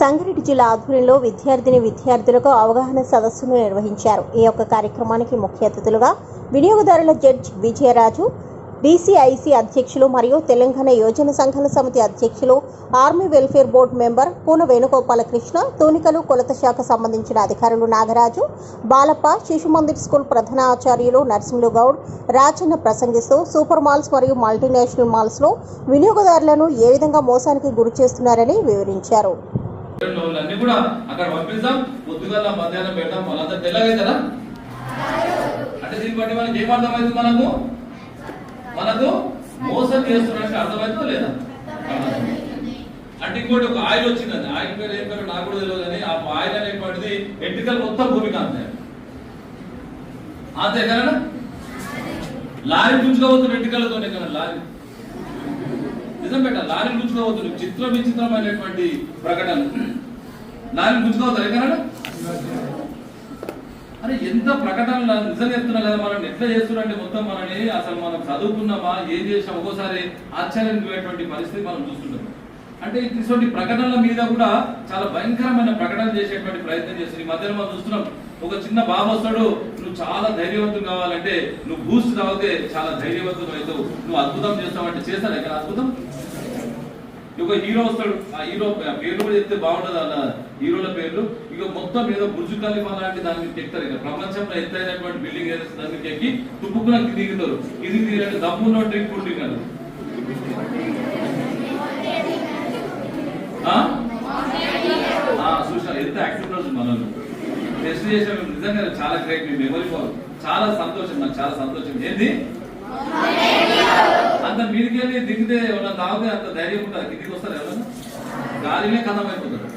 సంగారెడ్డి జిల్లా ఆధ్వర్యంలో విద్యార్థిని విద్యార్థులకు అవగాహన సదస్సును నిర్వహించారు. ఈ యొక్క కార్యక్రమానికి ముఖ్య అతిథులుగా వినియోగదారుల జడ్జ్ విజయరాజు డీసీఐసీ అధ్యక్షులు మరియు తెలంగాణ యోజన సంఘాల సమితి అధ్యక్షులు army welfare board member Poona Venugopalakrishna తూనికలు కొలత శాఖ సంబంధించిన అధికారులు నాగరాజు బాలప్ప శిశు మందిర్ స్కూల్ ప్రధాన ఆచార్యులు నరసింహులు గౌడ్ రాజన్న ప్రసంగిస్తూ సూపర్ మాల్స్ మరియు మల్టీనేషనల్ మాల్స్లో వినియోగదారులను ఏ విధంగా మోసానికి గురి చేస్తున్నారని వివరించారు. అన్ని కూడా అక్కడ పంపిస్తాం. పొద్దుగల మధ్యాహ్నం పెడతాం. వాళ్ళంతా తెల్లగైతారా అంటే దీన్ని బట్టి మనకి ఏం మనకు? మనకు మోసం చేస్తున్నట్టు అర్థమవుతుందో లేదా? అంటే ఇంకోటి ఒక ఆయిల్ వచ్చిందండి. ఆయిల్ పేరు ఏం పేరు నాకు కూడా తెలియదు అని ఆ ఆయిల్ అనేటువంటిది ఎంటికలు మొత్తం భూమికి అంతే అంతే కదా? లారీ గుంజుకోవద్దు ఎంటికలతోనే కదా లారీ. నిజం పెట్ట లారీ గుంజుకోవద్దు. చిత్రం విచిత్రమైనటువంటి ప్రకటనలు. లారీ గుంజుకోవద్దు ఎక్కడ అరే ఎంత ప్రకటనలు నిజం చెప్తున్నా కదా మనం ఎట్లా చేస్తున్నారంటే మొత్తం మనని అసలు మనం చదువుకున్నామా ఏం చేసాం ఒక్కోసారి ఆశ్చర్యం పోయేటువంటి పరిస్థితి మనం చూస్తున్నాం అంటే ఇటువంటి ప్రకటనల మీద కూడా చాలా భయంకరమైన ప్రకటన చేసేటువంటి ప్రయత్నం చేస్తుంది ఈ మధ్యలో మనం చూస్తున్నాం ఒక చిన్న బాబు వస్తాడు నువ్వు చాలా ధైర్యవంతం కావాలంటే నువ్వు బూస్ట్ తాగితే చాలా ధైర్యవంతం అవుతావు నువ్వు అద్భుతం చేస్తావంటే చేస్తాడు ఇక్కడ అద్భుతం? ఒక హీరో వస్తాడు. ఆ హీరో పేర్లు కూడా చెప్తే బాగుండదు అన్న హీరోల పేర్లు. ఇక మొత్తం ఏదో బుర్జు ఖలీఫా లాంటి దాన్ని చెప్తారు ఇక. ప్రపంచంలో ఎత్తైనటువంటి బిల్డింగ్ ఏదైతే దాన్ని మీద ఎక్కి తుప్పుకున దిగుతారు. ఇది దిగినట్టు దమ్మున్న డ్రింక్ ఉంటుంది కదా. ఆ? ఆ, చూసా ఎంత యాక్టివ్ రోజు మనల్ని టెస్ట్ చేసాం నిజంగా చాలా గ్రేట్ మీ మెమొరీ చాలా సంతోషం నాకు చాలా సంతోషం. ఏంది? మీదికి వెళ్ళి దిగితే ఏమన్నా తాగితే అంత ధైర్యం ఉంటుంది కిందికి వస్తారు ఎవరన్నా? గాలినే కథమైపోతారు